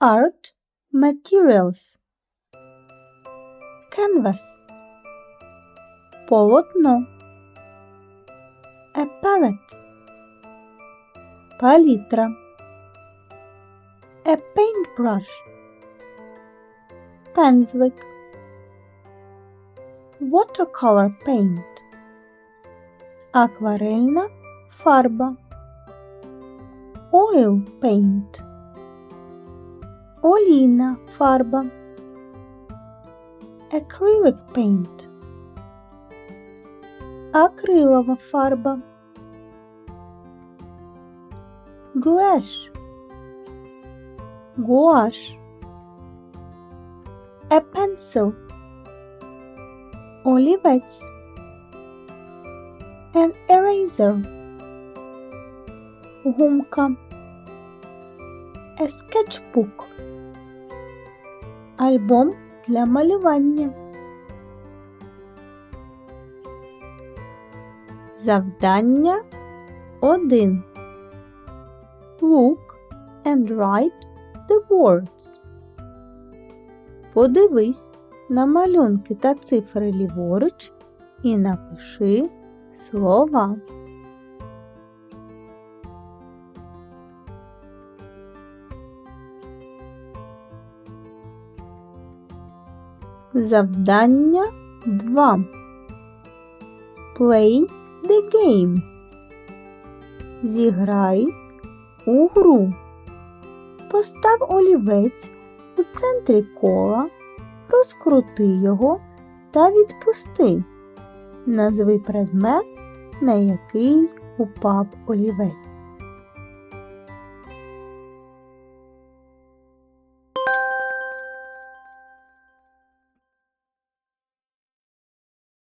Art materials. Canvas. Полотно. A palette. Палітра. A paintbrush. Пензлик. Watercolor paint. Акварельна фарба. Oil paint. Олійна фарба. Acrylic paint. Акрилова фарба. Гуаш. Гуаш. A pencil. Олівець. An eraser. Гумка. A sketchbook. Альбом для малювання. Завдання 1. Look and write the words. Подивись на малюнки та цифри ліворуч і напиши слова. Завдання 2. Play the game. Зіграй у гру. Постав олівець у центрі кола, розкрути його та відпусти. Назви предмет, на який упав олівець.